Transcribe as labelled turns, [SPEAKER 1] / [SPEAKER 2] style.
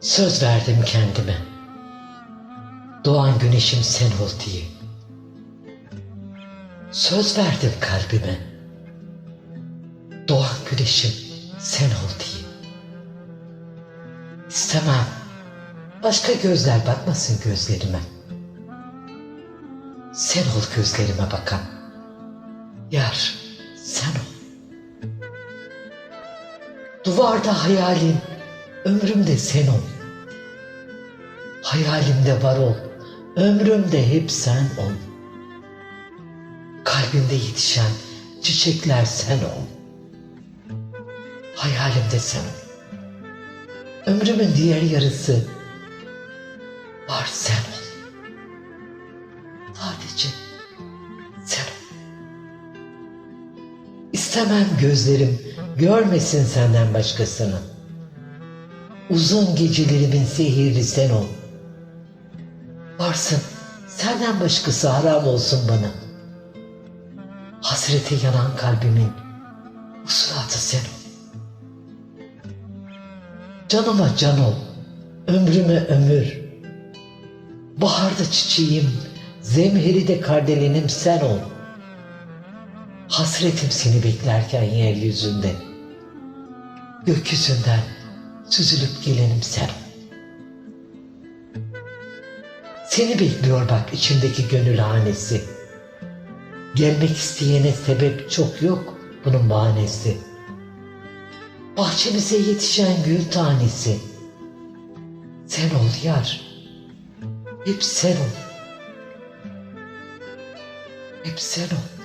[SPEAKER 1] Söz verdim kendime. Doğan güneşim sen ol diye. Söz verdim kalbime. Doğan güneşim sen ol diye. İstemem. Başka gözler bakmasın gözlerime. Sen ol gözlerime bakan. Yar sen ol. Duvarda hayalim, ömrümde sen ol. Hayalimde var ol, ömrümde hep sen ol. Kalbimde yetişen çiçekler sen ol. Hayalimde sen ol. Ömrümün diğer yarısı var sen ol. Sadece sen. İstemem gözlerim görmesin senden başkasını. Uzun gecelerimin sihirli sen ol. Varsın senden başkası haram olsun bana. Hasrete yanan kalbimin uslatı sen ol. Canıma can ol, ömrüme ömür. Baharda çiçeğim, zemheride kardelenim sen ol. Hasretim seni beklerken yeryüzünde. Gökyüzünden süzülüp gelenim sen ol. Seni bekliyor bak içimdeki gönül hanesi. Gelmek isteyene sebep çok yok bunun bahanesi. Bahçemize yetişen gül tanesi. Sen ol yar. Hep sen ol. Hep sen ol.